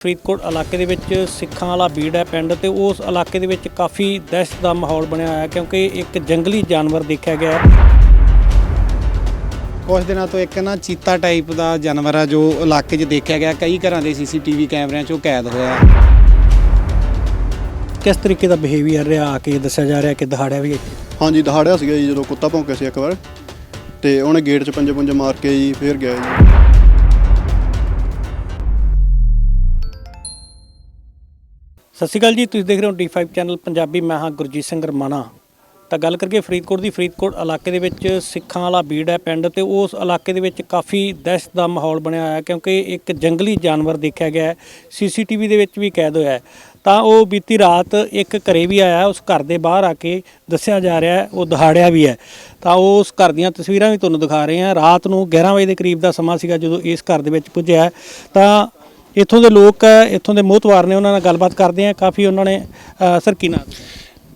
ਫਰੀਦਕੋਟ ਇਲਾਕੇ ਦੇ ਵਿੱਚ ਸਿੱਖਾਂ ਵਾਲਾ ਬੀੜ ਹੈ ਪਿੰਡ ਤੇ ਉਸ ਇਲਾਕੇ ਦੇ ਵਿੱਚ ਕਾਫੀ ਦਹਿਸ਼ਤ ਦਾ ਮਾਹੌਲ ਬਣਿਆ ਹੋਇਆ ਹੈ ਕਿਉਂਕਿ ਇੱਕ ਜੰਗਲੀ ਜਾਨਵਰ ਦੇਖਿਆ ਗਿਆ ਹੈ। ਕੁਝ ਦਿਨਾਂ ਤੋਂ ਇੱਕ ਨਾ ਚੀਤਾ ਟਾਈਪ ਦਾ ਜਾਨਵਰ ਆ ਜੋ ਇਲਾਕੇ 'ਚ ਦੇਖਿਆ ਗਿਆ। ਕਈ ਘਰਾਂ ਦੇ ਸੀਸੀਟੀਵੀ ਕੈਮਰਿਆਂ 'ਚ ਉਹ ਕੈਦ ਹੋਇਆ। ਕਿਸ ਤਰੀਕੇ ਦਾ ਬਿਹੇਵੀਅਰ ਰਿਹਾ ਆ ਕੇ ਦੱਸਿਆ ਜਾ ਰਿਹਾ ਕਿ ਦਹਾੜਿਆ ਵੀ ਹਾਂਜੀ ਦਹਾੜਿਆ ਸੀਗਾ ਜੀ ਜਦੋਂ ਕੁੱਤਾ ਭੌਂਕਿਆ ਸੀ ਇੱਕ ਵਾਰ। ਤੇ ਉਹਨੇ ਗੇਟ 'ਚ ਪੰਜੇ ਪੁੰਜੇ ਮਾਰ ਕੇ ਜੀ ਫੇਰ ਗਿਆ ਜੀ। ਸਤਿ ਸ਼੍ਰੀ ਅਕਾਲ ਜੀ, ਤੁਸੀਂ ਦੇਖ ਰਹੇ ਹੋ D5 ਚੈਨਲ ਪੰਜਾਬੀ, ਮੈਂ ਹਾਂ ਗੁਰਜੀਤ ਸਿੰਘ ਰਮਾਣਾ। ਤਾਂ ਗੱਲ ਕਰੀਏ ਫਰੀਦਕੋਟ ਦੀ, ਫਰੀਦਕੋਟ ਇਲਾਕੇ ਦੇ ਵਿੱਚ ਸਿੱਖਾਂ ਵਾਲਾ ਬੀੜ ਹੈ ਪਿੰਡ ਤੇ ਉਸ ਇਲਾਕੇ ਦੇ ਵਿੱਚ ਕਾਫੀ ਦਹਿਸ਼ਤ ਦਾ ਮਾਹੌਲ ਬਣਿਆ ਹੋਇਆ ਕਿਉਂਕਿ ਇੱਕ ਜੰਗਲੀ ਜਾਨਵਰ ਦੇਖਿਆ ਗਿਆ ਹੈ, ਸੀਸੀਟੀਵੀ ਦੇ ਵਿੱਚ ਵੀ ਕੈਦ ਹੋਇਆ ਤਾਂ ਉਹ ਬੀਤੀ ਰਾਤ ਇੱਕ ਘਰੇ ਵੀ ਆਇਆ, ਉਸ ਘਰ ਦੇ ਬਾਹਰ ਆ ਕੇ ਦੱਸਿਆ ਜਾ ਰਿਹਾ ਉਹ ਦਹਾੜਿਆ ਵੀ ਹੈ। ਤਾਂ ਉਸ ਘਰ ਦੀਆਂ ਤਸਵੀਰਾਂ ਵੀ ਤੁਹਾਨੂੰ ਦਿਖਾ ਰਹੇ ਹਾਂ। ਰਾਤ ਨੂੰ 11 ਵਜੇ ਦੇ ਕਰੀਬ ਦਾ ਸਮਾਂ ਸੀਗਾ ਜਦੋਂ ਇਸ ਘਰ ਦੇ ਵਿੱਚ ਪੁੱਜਿਆ ਤਾਂ ਇੱਥੋਂ ਦੇ ਲੋਕ ਇੱਥੋਂ ਦੇ ਮੋਹਤਵਾਰ ਨੇ ਉਹਨਾਂ ਨਾਲ ਗੱਲਬਾਤ ਕਰਦੇ ਆ ਕਾਫੀ ਉਹਨਾਂ ਨੇ ਅ, ਸਰ ਕੀ ਨਾਮ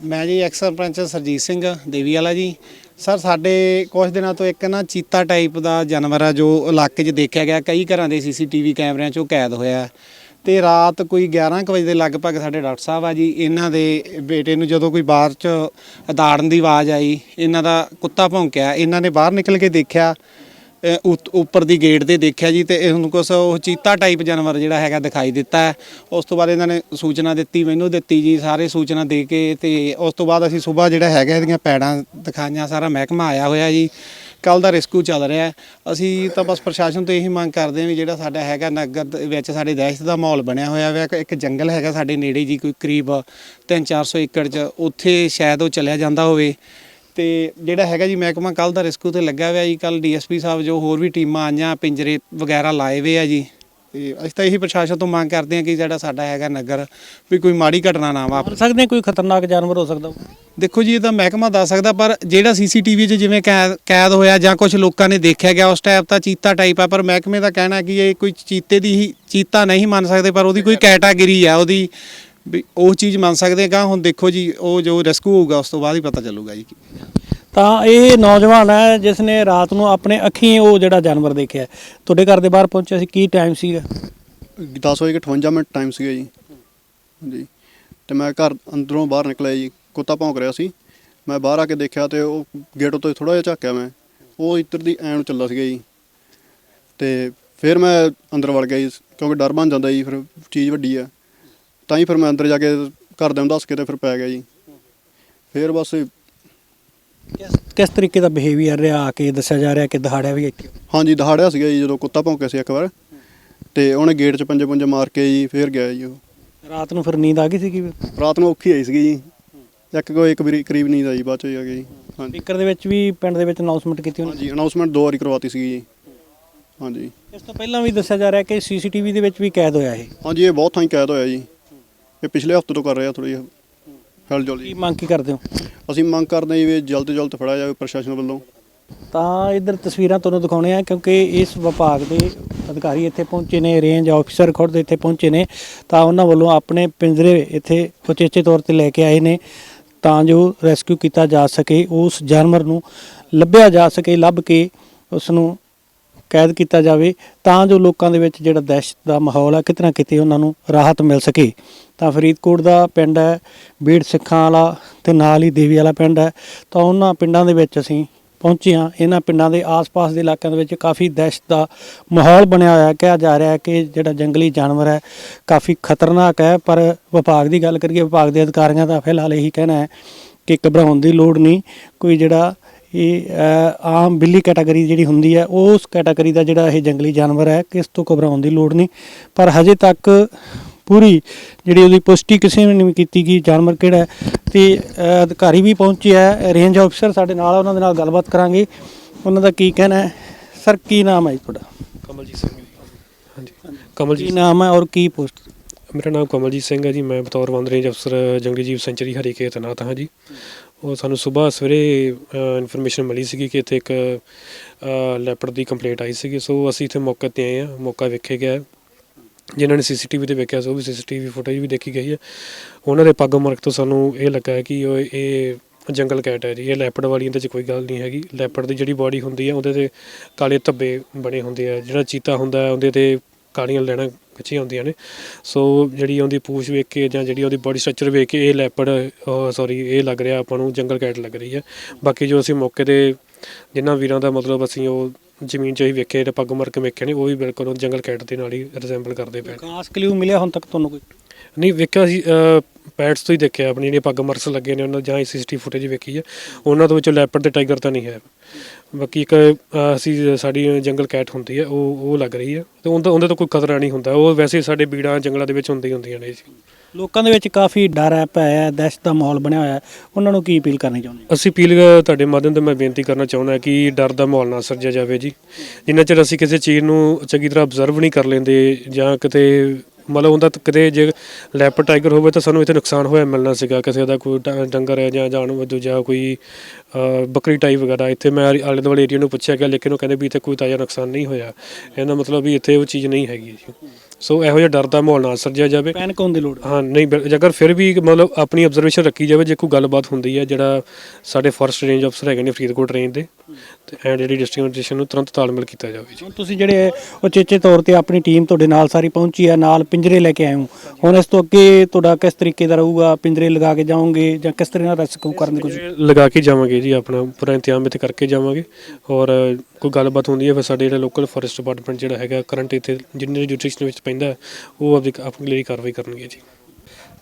ਮੈਂ ਜੀ ਐਕਸ ਸਰਪੰਚ ਸਰਜੀਤ ਸਿੰਘ ਦੇਵੀ ਵਾਲਾ ਜੀ। ਸਰ ਸਾਡੇ ਕੁਝ ਦਿਨਾਂ ਤੋਂ ਇੱਕ ਨਾ ਚੀਤਾ ਟਾਈਪ ਦਾ ਜਾਨਵਰ ਆ ਜੋ ਇਲਾਕੇ 'ਚ ਦੇਖਿਆ ਗਿਆ। ਕਈ ਘਰਾਂ ਦੇ ਸੀਸੀਟੀਵੀ ਕੈਮਰਿਆਂ 'ਚ ਉਹ ਕੈਦ ਹੋਇਆ। ਤੇ ਰਾਤ ਕੋਈ 11 ਕੁ ਵਜੇ ਦੇ ਲਗਭਗ ਸਾਡੇ ਡਾਕਟਰ ਸਾਹਿਬ ਆ ਜੀ ਇਹਨਾਂ ਦੇ ਬੇਟੇ ਨੂੰ ਜਦੋਂ ਕੋਈ ਬਾਹਰ 'ਚ ਦਾੜਨ ਦੀ ਆਵਾਜ਼ ਆਈ ਇਹਨਾਂ ਦਾ ਕੁੱਤਾ ਭੌਂਕਿਆ। ਇਹਨਾਂ ਨੇ ਬਾਹਰ ਨਿਕਲ ਕੇ ਦੇਖਿਆ। ਉੱਪਰ ਦੀ ਗੇਟ ਤੇ ਦੇਖਿਆ ਜੀ ਤੇ ਇਹਨੂੰ ਕੁਛ ਉਹ ਚੀਤਾ ਟਾਈਪ ਜਾਨਵਰ ਜਿਹੜਾ ਹੈਗਾ ਦਿਖਾਈ ਦਿੱਤਾ ਉਸ ਤੋਂ ਬਾਅਦ ਇਹਨਾਂ ਨੇ ਸੂਚਨਾ ਦਿੱਤੀ, ਮੈਨੂੰ ਦਿੱਤੀ ਜੀ, ਸਾਰੇ ਸੂਚਨਾ ਦੇ ਕੇ ਤੇ ਉਸ ਤੋਂ ਬਾਅਦ ਅਸੀਂ ਸਵੇਰ ਜਿਹੜਾ ਹੈਗਾ ਇਹਦੀਆਂ ਪੈੜਾਂ ਦਿਖਾਈਆਂ, ਸਾਰਾ ਮਹਿਕਮਾ ਆਇਆ ਹੋਇਆ ਜੀ। ਕੱਲ ਦਾ ਰੈਸਕਿਊ ਚੱਲ ਰਿਹਾ ਅਸੀਂ ਤਾਂ ਬਸ ਪ੍ਰਸ਼ਾਸਨ ਤੋਂ ਇਹੀ ਮੰਗ ਕਰਦੇ ਹਾਂ ਵੀ ਜਿਹੜਾ ਸਾਡਾ ਹੈਗਾ ਨਗਰ ਦੇ ਵਿੱਚ ਸਾਡੇ ਦਹਿਸ਼ਤ ਦਾ ਮਾਹੌਲ ਬਣਿਆ ਹੋਇਆ ਵਾ, ਇੱਕ ਜੰਗਲ ਹੈਗਾ ਸਾਡੇ ਨੇੜੇ ਜੀ, ਕੋਈ ਕਰੀਬ 3-400 ਏਕੜ ਚ, ਉੱਥੇ ਸ਼ਾਇਦ ਉਹ ਚਲਿਆ ਜਾਂਦਾ ਹੋਵੇ। ਤੇ ਜਿਹੜਾ ਹੈਗਾ ਜੀ ਮਹਿਕਮਾ ਕੱਲ ਦਾ ਰਿਸਕਿਊ ਤੇ ਲੱਗਾ ਹੋਇਆ ਜੀ ਕੱਲ ਡੀਐਸਪੀ ਸਾਹਿਬ ਜੋ ਹੋਰ ਵੀ ਟੀਮਾਂ ਆਈਆਂ ਪਿੰਜਰੇ ਵਗੈਰਾ ਲਾਏ ਹੋਏ ਆ ਜੀ ਤੇ ਅਸੀਂ ਤਾਂ ਇਹੀ ਪ੍ਰਸ਼ਾਸਨ ਤੋਂ ਮੰਗ ਕਰਦੇ ਹਾਂ ਕਿ ਜਿਹੜਾ ਸਾਡਾ ਹੈਗਾ ਨਗਰ ਵੀ ਕੋਈ ਮਾੜੀ ਘਟਨਾ ਨਾ ਵਾਪਰੇ ਸਕਦੇ ਹਾਂ ਕੋਈ ਖਤਰਨਾਕ ਜਾਨਵਰ ਹੋ ਸਕਦਾ। ਦੇਖੋ ਜੀ ਇਹ ਤਾਂ ਮਹਿਕਮਾ ਦੱਸ ਸਕਦਾ ਪਰ ਜਿਹੜਾ ਸੀਸੀਟੀਵੀ 'ਚ ਜਿਵੇਂ ਕੈਦ ਕੈਦ ਹੋਇਆ ਜਾਂ ਕੁਝ ਲੋਕਾਂ ਨੇ ਦੇਖਿਆ ਗਿਆ ਉਸ ਟਾਈਪ ਤਾਂ ਚੀਤਾ ਟਾਈਪ ਆ ਪਰ ਮਹਿਕਮੇ ਦਾ ਕਹਿਣਾ ਕਿ ਇਹ ਕੋਈ ਚੀਤੇ ਦੀ ਹੀ ਚੀਤਾ ਨਹੀਂ ਮੰਨ ਸਕਦੇ ਪਰ ਉਹਦੀ ਕੋਈ ਕੈਟਾਗਰੀ ਆ ਉਹਦੀ ਵੀ ਉਹ ਚੀਜ਼ ਮੰਨ ਸਕਦੇ ਆ ਹੁਣ ਦੇਖੋ ਜੀ ਉਹ ਜੋ ਰੈਸਕਿਊ ਹੋਊਗਾ ਉਸ ਤੋਂ ਬਾਅਦ ਹੀ ਪਤਾ ਚੱਲੂਗਾ ਜੀ। ਤਾਂ ਇਹ ਨੌਜਵਾਨ ਹੈ ਜਿਸ ਨੇ ਰਾਤ ਨੂੰ ਆਪਣੇ ਅੱਖੀਂ ਉਹ ਜਿਹੜਾ ਜਾਨਵਰ ਦੇਖਿਆ ਤੁਹਾਡੇ ਘਰ ਦੇ ਬਾਹਰ ਪਹੁੰਚਿਆ ਸੀ ਕੀ ਟਾਈਮ ਸੀਗਾ? 10 ਵਜੇ ਕੇ 58 ਮਿੰਟ ਟਾਈਮ ਸੀਗਾ ਜੀ। ਹਾਂਜੀ। ਤੇ ਮੈਂ ਘਰ ਅੰਦਰੋਂ ਬਾਹਰ ਨਿਕਲਿਆ ਜੀ ਕੁੱਤਾ ਭੌਂਕ ਰਿਹਾ ਸੀ। ਮੈਂ ਬਾਹਰ ਆ ਕੇ ਦੇਖਿਆ ਤੇ ਉਹ ਗੇਟ ਉੱਤੇ ਥੋੜਾ ਜਿਹਾ ਝਾਕਿਆ ਮੈਂ। ਉਹ ਇੱਧਰ ਦੀ ਐਂ ਨੂੰ ਚੱਲਾ ਸੀਗਾ ਜੀ। ਤੇ ਫਿਰ ਮੈਂ ਅੰਦਰ ਵੜ ਗਿਆ ਜੀ ਕਿਉਂਕਿ ਡਰ ਬਣ ਜਾਂਦਾ ਜੀ ਫਿਰ ਚੀਜ਼ ਵੱਡੀ ਆ। ਤਾਂ ਹੀ ਫਿਰ ਮੈਂ ਅੰਦਰ ਜਾ ਕੇ ਘਰਦਿਆਂ ਨੂੰ ਦੱਸ ਕੇ ਤੇ ਫਿਰ ਪੈ ਗਿਆ ਜੀ। ਫਿਰ ਬਸ ਕਿਸ ਕਿਸ ਤਰੀਕੇ ਦਾ ਬਿਹੇਵੀਅਰ ਰਿਹਾ ਆ ਕੇ ਦੱਸਿਆ ਜਾ ਰਿਹਾ ਕਿ ਦਹਾੜਿਆ ਵੀ ਇੱਥੇ? ਹਾਂਜੀ ਦਹਾੜਿਆ ਸੀਗਾ ਜੀ ਜਦੋਂ ਕੁੱਤਾ ਭੌਂਕਿਆ ਸੀ ਇੱਕ ਵਾਰ। ਤੇ ਉਹਨੇ ਗੇਟ 'ਚ ਪੰਜੇ ਪੁੰਜੇ ਮਾਰ ਕੇ ਜੀ ਫੇਰ ਗਿਆ ਜੀ ਉਹ। ਰਾਤ ਨੂੰ ਫਿਰ ਨੀਂਦ ਆ ਗਈ ਸੀ ਕਿ ਰਾਤ ਨੂੰ ਔਖੀ ਆਈ ਸੀਗੀ ਜੀ। ਇੱਕ ਕੋ ਇੱਕ ਵਾਰੀ ਕਰੀਬ ਨੀਂਦ ਆਈ ਬਾਅਦ ਚ ਹੀ ਆ ਗਈ। ਜੀ ਹਾਂਜੀ। ਸਪੀਕਰ ਦੇ ਵਿੱਚ ਵੀ ਪਿੰਡ ਦੇ ਵਿੱਚ ਅਨਾਉਂਸਮੈਂਟ ਕੀਤੀ ਉਹਨੇ? ਹਾਂਜੀ ਅਨਾਉਂਸਮੈਂਟ ਦੋ ਵਾਰੀ ਕਰਵਾਤੀ ਸੀਗੀ ਜੀ। ਹਾਂਜੀ। ਇਸ ਤੋਂ ਪਹਿਲਾਂ ਵੀ ਦੱਸਿਆ ਜਾ ਰਿਹਾ ਕਿ ਸੀਸੀਟੀਵੀ ਦੇ ਵਿੱਚ ਵੀ ਕੈਦ ਹੋਇਆ ਇਹ? ਹਾਂਜੀ ਇਹ ਬਹੁਤ ਥਾਈਂ ਕੈਦ ਹੋਇਆ ਜੀ। ਇਹ ਪਿਛਲੇ ਹਫ਼ਤੇ ਤੋਂ ਕਰ ਰਿਹਾ ਥੋੜੀ ਹਲ ਕੀ ਮੰਗ ਕੀ ਕਰਦੇ ਹੋ? ਅਸੀਂ ਮੰਗ ਕਰਦੇ ਹਾਂ ਜੀ ਵੀ ਜਲਦ ਤੋਂ ਜਲਦ ਫੜਿਆ ਜਾਵੇ ਪ੍ਰਸ਼ਾਸਨ ਵੱਲੋਂ। ਤਾਂ ਇਧਰ ਤਸਵੀਰਾਂ ਤੁਹਾਨੂੰ ਦਿਖਾਉਣੇ ਆ ਕਿਉਂਕਿ ਇਸ ਵਿਭਾਗ ਦੇ ਅਧਿਕਾਰੀ ਇੱਥੇ ਪਹੁੰਚੇ ਨੇ ਰੇਂਜ ਆਫੀਸਰ ਖੁਦ ਇੱਥੇ ਪਹੁੰਚੇ ਨੇ ਤਾਂ ਉਹਨਾਂ ਵੱਲੋਂ ਆਪਣੇ ਪਿੰਜਰੇ ਇੱਥੇ ਉਚੇਚੇ ਤੌਰ ਤੇ ਲੈ ਕੇ ਆਏ ਨੇ ਤਾਂ ਜੋ ਰੈਸਕਿਊ ਕੀਤਾ ਜਾ ਸਕੇ ਉਸ ਜਾਨਵਰ ਨੂੰ ਲੱਭਿਆ ਜਾ ਸਕੇ ਲੱਭ ਕੇ ਉਸ ਨੂੰ ਕੈਦ ਕੀਤਾ ਜਾਵੇ, ਤਾਂ ਜੋ ਲੋਕਾਂ ਦੇ ਵਿੱਚ ਜਿਹੜਾ ਦਹਿਸ਼ਤ ਦਾ ਮਾਹੌਲ ਹੈ ਕਿਤੇ ਨਾ ਕਿਤੇ ਉਹਨਾਂ ਨੂੰ ਰਾਹਤ ਮਿਲ ਸਕੇ। ਤਾਂ ਫਰੀਦਕੋਟ ਦਾ ਪਿੰਡ ਹੈ, ਬੀੜ ਸਿੱਖਾਂ ਵਾਲਾ ਤੇ ਨਾਲ ਹੀ ਦੇਵੀ ਵਾਲਾ ਪਿੰਡ ਹੈ। ਤਾਂ ਉਹਨਾਂ ਪਿੰਡਾਂ ਦੇ ਵਿੱਚ ਅਸੀਂ ਪਹੁੰਚੇ ਹਾਂ। ਇਹਨਾਂ ਪਿੰਡਾਂ ਦੇ ਆਸ-ਪਾਸ ਦੇ ਇਲਾਕਿਆਂ ਦੇ ਵਿੱਚ ਕਾਫੀ ਦਹਿਸ਼ਤ ਦਾ ਮਾਹੌਲ ਬਣਿਆ ਹੋਇਆ ਹੈ। ਕਿਹਾ ਜਾ ਰਿਹਾ ਹੈ ਕਿ ਜਿਹੜਾ ਜੰਗਲੀ ਜਾਨਵਰ ਹੈ, ਕਾਫੀ ਖਤਰਨਾਕ ਹੈ। ਪਰ ਵਿਭਾਗ ਦੀ ਗੱਲ ਕਰੀਏ, ਵਿਭਾਗ ਦੇ ਅਧਿਕਾਰੀਆਂ ਦਾ ਫਿਲਹਾਲ ਇਹੀ ਕਹਿਣਾ ਹੈ ਕਿ ਘਬਰਾਉਣ ਦੀ ਲੋੜ ਨਹੀਂ। ਕੋਈ ਜਿਹੜਾ ਇਹ ਆਮ ਬਿੱਲੀ ਕੈਟਾਗਰੀ ਜਿਹੜੀ ਹੁੰਦੀ ਹੈ ਉਸ ਕੈਟਾਗਰੀ ਦਾ ਜਿਹੜਾ ਇਹ ਜੰਗਲੀ ਜਾਨਵਰ ਹੈ ਕਿਸ ਤੋਂ ਘਬਰਾਉਣ ਦੀ ਲੋੜ ਨਹੀਂ। ਪਰ ਹਜੇ ਤੱਕ ਪੂਰੀ ਜਿਹੜੀ ਉਹਦੀ ਪੁਸ਼ਟੀ ਕਿਸੇ ਨੇ ਨਹੀਂ ਕੀਤੀ ਕਿ ਜਾਨਵਰ ਕਿਹੜਾ ਹੈ ਤੇ ਅਧਿਕਾਰੀ ਵੀ ਪਹੁੰਚੇ ਹੈ ਰੇਂਜ ਆਫੀਸਰ ਸਾਡੇ ਨਾਲ ਉਹਨਾਂ ਦੇ ਨਾਲ ਗੱਲਬਾਤ ਕਰਾਂਗੇ। ਉਹਨਾਂ ਦਾ ਕੀ ਕਹਿਣਾ ਹੈ? ਸਰ ਕੀ ਨਾਮ ਹੈ ਜੀ ਤੁਹਾਡਾ? ਕਮਲਜੀਤ ਸਿੰਘ ਜੀ। ਹਾਂਜੀ। ਕੀ ਕਮਲਜੀਤ ਨਾਮ ਹੈ ਔਰ ਕੀ ਪੋਸਟ? ਮੇਰਾ ਨਾਮ ਕਮਲਜੀਤ ਸਿੰਘ ਹੈ ਜੀ ਮੈਂ ਬਤੌਰ ਵਨ ਰੇਂਜ ਅਫਸਰ ਜੰਗਲੀ ਜੀਵ ਸੈਂਚਰੀ ਹਰੀਕੇ ਤੈਨਾਤ ਹਾਂ ਜੀ। ਉਹ ਸਾਨੂੰ ਸਵੇਰ ਸਵੇਰੇ ਇਨਫੋਰਮੇਸ਼ਨ ਮਿਲੀ ਸੀਗੀ ਕਿ ਇੱਥੇ ਇੱਕ ਲੈਪੜ ਦੀ ਕੰਪਲੇਂਟ ਆਈ ਸੀਗੀ। ਸੋ ਅਸੀਂ ਇੱਥੇ ਮੌਕੇ ਤੇ ਆਏ ਹਾਂ, ਮੌਕਾ ਵੇਖੇ ਗਿਆ। ਹੈ। ਜਿਨ੍ਹਾਂ ਨੇ ਸੀਸੀਟੀਵੀ ਤੇ ਵੇਖਿਆ, ਸੋ ਵੀ ਸੀਸੀਟੀਵੀ ਫੁਟੇਜ ਵੀ ਦੇਖੀ ਗਈ ਹੈ। ਉਹਨਾਂ ਦੇ ਪੱਗ ਮਰਕ ਤੋਂ ਸਾਨੂੰ ਇਹ ਲੱਗਾ ਹੈ ਕਿ ਉਹ, ਇਹ ਜੰਗਲ ਕੈਟ ਹੈ ਜੀ। ਇਹ ਲੈਪੜ ਵਾਲੀ, ਇਹਦੇ 'ਚ ਕੋਈ ਗੱਲ ਨਹੀਂ ਹੈਗੀ। ਲੈਪੜ ਦੀ ਜਿਹੜੀ ਬਾਡੀ ਹੁੰਦੀ ਹੈ, ਉਹਦੇ ਤੇ ਕਾਲੇ ਧੱਬੇ ਬਣੇ ਹੁੰਦੇ ਆ। ਜਿਹੜਾ ਚੀਤਾ ਹੁੰਦਾ ਉਹਦੇ ਤੇ ਕਾਲੀਆਂ ਲੈਣਾ ਕੱਚੀਆਂ ਹੁੰਦੀਆਂ ਨੇ। ਸੋ ਜਿਹੜੀ ਉਹਦੀ ਪੂਛ ਵੇਖ ਕੇ ਜਾਂ ਜਿਹੜੀ ਉਹਦੀ ਬੋਡੀ ਸਟਰਕਚਰ ਵੇਖ ਕੇ ਇਹ ਲੈਪੜ ਸੌਰੀ ਇਹ ਲੱਗ ਰਿਹਾ ਆਪਾਂ ਨੂੰ ਜੰਗਲ ਕੈਟ ਲੱਗ ਰਹੀ ਹੈ। ਬਾਕੀ ਜੋ ਅਸੀਂ ਮੌਕੇ ਤੇ ਜਿਨ੍ਹਾਂ ਵੀਰਾਂ ਦਾ ਮਤਲਬ ਅਸੀਂ ਉਹ ਜ਼ਮੀਨ 'ਚ ਹੀ ਵੇਖੇ ਤੇ ਪੱਗ ਮਾਰ ਕੇ ਵੇਖੇ ਨੇ ਉਹ ਵੀ ਬਿਲਕੁਲ ਉਹ ਜੰਗਲ ਕੈਟ ਦੇ ਨਾਲ ਹੀ ਰਿਜ਼ੈਂਬਲ ਕਰਦੇ ਪਏ ਖਾਸ ਕਲਿਊ ਮਿਲਿਆ ਹੁਣ ਤੱਕ ਤੁਹਾਨੂੰ ਕੋਈ? ਨਹੀਂ ਵੇਖਿਆ ਸੀ ਪੈਟਸ ਤੋਂ ਹੀ ਦੇਖਿਆ ਆਪਣੀ ਜਿਹੜੇ ਪੱਗ ਮਰਸ ਲੱਗੇ ਨੇ ਉਹਨਾਂ ਜਾਂ ਸੀਸੀਟੀ ਫੁਟੇਜ ਵੇਖੀ ਹੈ। ਉਹਨਾਂ ਤੋਂ ਵਿੱਚੋਂ ਲੈਪਰਡ ਤੇ ਟਾਈਗਰ ਤਾਂ ਨਹੀਂ ਹੈ। ਬਾਕੀ ਇੱਕ ਅਹ, ਅਸੀਂ ਸਾਡੀ ਜੰਗਲ ਕੈਟ ਹੁੰਦੀ ਹੈ ਉਹ ਉਹ ਲੱਗ ਰਹੀ ਹੈ। ਤੇ ਉਹਦਾ ਉਹਦੇ ਤੋਂ ਕੋਈ ਖਤਰਾ ਨਹੀਂ ਹੁੰਦਾ। ਉਹ ਵੈਸੇ ਸਾਡੇ ਬੀੜਾਂ ਜੰਗਲਾਂ ਦੇ ਵਿੱਚ ਹੁੰਦੀ ਹੁੰਦੀਆਂ ਨੇ ਜੀ। ਲੋਕਾਂ ਦੇ ਵਿੱਚ ਕਾਫੀ ਡਰ ਹੈ ਭੈ ਹੈ ਦਹਿਸ਼ਤ ਦਾ ਮਾਹੌਲ ਬਣਿਆ ਹੋਇਆ ਹੈ। ਉਹਨਾਂ ਨੂੰ ਕੀ ਅਪੀਲ ਕਰਨੀ ਚਾਹੁੰਦੇ ਅਸੀਂ ਅਪੀਲ ਤੁਹਾਡੇ ਮਾਧਿਅਮ ਤੋਂ ਮੈਂ ਬੇਨਤੀ ਕਰਨਾ ਚਾਹੁੰਦਾ ਕਿ ਡਰ ਦਾ ਮਾਹੌਲ ਨਾ ਸਿਰਜਿਆ ਜਾਵੇ ਜੀ। ਜਿੰਨਾ ਚਿਰ ਅਸੀਂ ਕਿਸੇ ਚੀਜ਼ ਨੂੰ ਚੰਗੀ ਤਰ੍ਹਾਂ ਅਬਜ਼ਰਵ ਨਹੀਂ ਕਰ ਲੈਂਦੇ ਜਾਂ ਕਿਤੇ ਮਤਲਬ ਉਹਦਾ ਤਾਂ ਕਿਤੇ ਜੇ ਲੈਪਰ ਟਾਈਗਰ ਹੋਵੇ ਤਾਂ ਸਾਨੂੰ ਇੱਥੇ ਨੁਕਸਾਨ ਹੋਇਆ ਮਿਲਣਾ ਸੀਗਾ ਕਿਸੇ ਦਾ ਕੋਈ ਡ- ਡੰਗਰ ਹੈ ਜਾਂ ਜਾਨਵਰ ਦੂਜਾ ਕੋਈ ਅ, ਬੱਕਰੀ ਟਾਈਪ ਵਗੈਰਾ ਇੱਥੇ ਮੈਂ ਆਲੇ ਦੁਆਲੇ ਏਰੀਆ ਨੂੰ ਪੁੱਛਿਆ ਗਿਆ ਲੇਕਿਨ ਉਹ ਕਹਿੰਦੇ ਵੀ ਇੱਥੇ ਕੋਈ ਤਾਜ਼ਾ ਨੁਕਸਾਨ ਨਹੀਂ ਹੋਇਆ। ਇਹਦਾ ਮਤਲਬ ਵੀ ਇੱਥੇ ਉਹ ਚੀਜ਼ ਨਹੀਂ ਹੈਗੀ ਜੀ। ਸੋ ਇਹੋ ਜਿਹਾ ਡਰ ਦਾ ਮਾਹੌਲ ਨਾ ਸਿਰਜਿਆ ਜਾਵੇ। ਪੈਨਿਕ ਹੋਣ ਦੀ ਲੋੜ। ਹਾਂ ਨਹੀਂ ਬਿਲ- ਜੇਕਰ ਫਿਰ ਵੀ ਮਤਲਬ ਆਪਣੀ ਆਬਜ਼ਰਵੇਸ਼ਨ ਰੱਖੀ ਜਾਵੇ ਜੇ ਕੋਈ ਗੱਲਬਾਤ ਹੁੰਦੀ ਹੈ ਜਿਹੜਾ ਸਾਡੇ ਫੋਰੈਸਟ ਰੇਂਜ ਅਫਸਰ ਹੈਗੇ ਨੇ ਫਰੀਦਕੋਟ ਰੇਂਜ ਦੇ ਤੇ ਐਂਡ ਜਿਹੜੀ ਡਿਸਟ੍ਰਿਕਟ ਐਡਮਿਨਿਸਟ੍ਰੇਸ਼ਨ ਨੂੰ ਤੁਰੰਤ ਤਾਲਮੇਲ ਕੀਤਾ ਜਾਵੇ ਜੀ। ਹੁਣ ਤੁਸੀਂ ਜਿਹੜੇ ਉਚੇਚੇ ਤੌਰ ਤੇ ਆਪਣੀ ਟੀਮ ਤੁਹਾਡੇ ਨਾਲ ਸਾਰੀ ਪਹੁੰਚੀ ਹੈ ਨਾਲ ਪਿੰਜਰੇ ਲੈ ਕੇ ਆਏ ਹੋ। ਹੁਣ ਇਸ ਤੋਂ ਅੱਗੇ ਤੁਹਾਡਾ ਕਿਸ ਤਰੀਕੇ ਦਾ ਰਹੂਗਾ? ਪਿੰਜਰੇ ਲਗਾ ਕੇ ਜਾਓਗੇ ਜਾਂ ਕਿਸ ਤਰ੍ਹਾਂ ਨਾਲ ਰੈਸਕਿਊ ਕਰਨ ਦੀ ਕੋਸ਼ਿਸ਼? ਲਗਾ ਕੇ ਜਾਵਾਂਗੇ ਜੀ ਆਪਣਾ ਪੂਰਾ ਇੰਤਜ਼ਾਮ ਇੱਥੇ ਕਰਕੇ ਜਾਵਾਂਗੇ। ਔਰ ਕੋਈ ਗੱਲਬਾਤ ਹੁੰਦੀ ਹੈ ਫਿਰ ਸਾਡੇ ਜਿਹੜਾ ਲੋਕਲ ਫੋਰੈਸਟ ਡਿਪਾਰਟਮੈਂਟ ਜਿਹੜਾ ਹੈਗਾ ਕਰੰਟ ਇੱਥੇ ਜਿੰਨੇ ਜੁਡੀਸ਼ਨ ਵਿੱਚ ਪੈਂਦਾ ਹੈ, ਉਹ ਆਪਣੀ ਆਪਣੀ ਲਈ ਕਾਰਵਾਈ ਕਰਨਗੇ ਜੀ।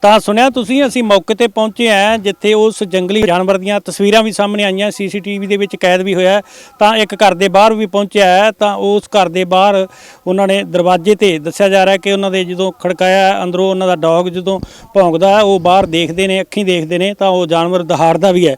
ਤਾਂ ਸੁਣਿਆ ਤੁਸੀਂ ਅਸੀਂ ਮੌਕੇ ਤੇ ਪਹੁੰਚੇ ਆ ਜਿੱਥੇ ਉਸ ਜੰਗਲੀ ਜਾਨਵਰ ਦੀਆਂ ਤਸਵੀਰਾਂ ਵੀ ਸਾਹਮਣੇ ਆਈਆਂ ਸੀਸੀਟੀਵੀ ਦੇ ਵਿੱਚ ਕੈਦ ਵੀ ਹੋਇਆ ਤਾਂ ਇੱਕ ਘਰ ਦੇ ਬਾਹਰ ਵੀ ਪਹੁੰਚਿਆ ਹੈ ਤਾਂ ਉਸ ਘਰ ਦੇ ਬਾਹਰ ਉਹਨਾਂ ਨੇ ਦਰਵਾਜ਼ੇ ਤੇ ਦੱਸਿਆ ਜਾ ਰਿਹਾ ਕਿ ਉਹਨਾਂ ਦੇ ਜਦੋਂ ਖੜਕਾਇਆ ਅੰਦਰੋਂ ਉਹਨਾਂ ਦਾ ਡੌਗ ਜਦੋਂ ਭੌਂਕਦਾ ਉਹ ਬਾਹਰ ਦੇਖਦੇ ਨੇ ਅੱਖੀਂ ਦੇਖਦੇ ਨੇ ਤਾਂ ਉਹ ਜਾਨਵਰ ਦਹਾੜਦਾ ਵੀ ਹੈ।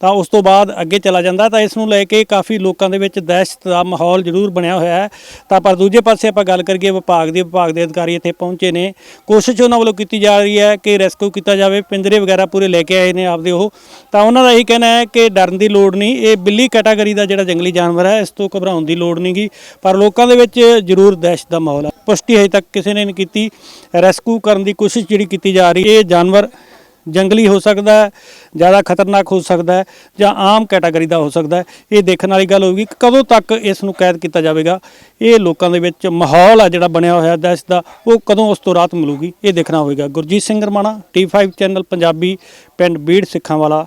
ਤਾਂ ਉਸ ਤੋਂ ਬਾਅਦ ਅੱਗੇ ਚਲਾ ਜਾਂਦਾ ਤਾਂ ਇਸ ਨੂੰ ਲੈ ਕੇ ਕਾਫੀ ਲੋਕਾਂ ਦੇ ਵਿੱਚ ਦਹਿਸ਼ਤ ਦਾ ਮਾਹੌਲ ਜ਼ਰੂਰ ਬਣਿਆ ਹੋਇਆ ਹੈ। ਤਾਂ ਪਰ ਦੂਜੇ ਪਾਸੇ ਆਪਾਂ ਗੱਲ ਕਰੀਏ ਵਿਭਾਗ ਦੇ ਵਿਭਾਗ ਦੇ ਅਧਿਕਾਰੀ ਇੱਥੇ ਪਹੁੰਚੇ ਨੇ। ਕੋਸ਼ਿਸ਼ ਉਹਨਾਂ ਵੱਲੋਂ ਕੀਤੀ ਜਾ ਰਹੀ ਹੈ ਕਿ ਰੈਸਕਿਊ ਕੀਤਾ ਜਾਵੇ। ਪਿੰਜਰੇ ਵਗੈਰਾ ਪੂਰੇ ਲੈ ਕੇ ਆਏ ਨੇ ਆਪਦੇ ਉਹ। ਤਾਂ ਉਹਨਾਂ ਦਾ ਇਹ ਕਹਿਣਾ ਹੈ ਕਿ ਡਰਨ ਦੀ ਲੋੜ ਨਹੀਂ। ਇਹ ਬਿੱਲੀ ਕੈਟਾਗਰੀ ਦਾ ਜਿਹੜਾ ਜੰਗਲੀ ਜਾਨਵਰ ਹੈ, ਇਸ ਤੋਂ ਘਬਰਾਉਣ ਦੀ ਲੋੜ ਨਹੀਂਗੀ। ਪਰ ਲੋਕਾਂ ਦੇ ਵਿੱਚ ਜ਼ਰੂਰ ਦਹਿਸ਼ਤ ਦਾ ਮਾਹੌਲ ਹੈ। ਪੁਸ਼ਟੀ ਹਜੇ ਤੱਕ ਕਿਸੇ ਨੇ ਨਹੀਂ ਕੀਤੀ। ਰੈਸਕਿਊ ਕਰਨ ਦੀ ਕੋਸ਼ਿਸ਼ ਜਿਹੜੀ ਕੀਤੀ ਜਾ ਰਹੀ ਹੈ, ਇਹ ਜਾਨਵਰ ਜੰਗਲੀ ਹੋ ਸਕਦਾ ਹੈ, ਜ਼ਿਆਦਾ ਖਤਰਨਾਕ ਹੋ ਸਕਦਾ ਹੈ ਜਾਂ ਆਮ ਕੈਟਾਗਰੀ ਦਾ ਹੋ ਸਕਦਾ ਹੈ। ਇਹ ਦੇਖਣ ਵਾਲੀ ਗੱਲ ਹੋਊਗੀ ਕਿ ਕਦੋਂ ਤੱਕ ਇਸ ਨੂੰ ਕੈਦ ਕੀਤਾ ਜਾਵੇਗਾ। ਇਹ ਲੋਕਾਂ ਦੇ ਵਿੱਚ ਮਾਹੌਲ ਆ ਜਿਹੜਾ ਬਣਿਆ ਹੋਇਆ ਦਹਿਸ਼ਤ ਦਾ ਉਹ ਕਦੋਂ ਉਸ ਤੋਂ ਰਾਹਤ ਮਿਲੂਗੀ, ਇਹ ਦੇਖਣਾ ਹੋਵੇਗਾ। ਗੁਰਜੀਤ ਸਿੰਘ ਰਮਾਣਾ T5 ਚੈਨਲ ਪੰਜਾਬੀ, ਪਿੰਡ ਬੀੜ ਸਿੱਖਾਂ ਵਾਲਾ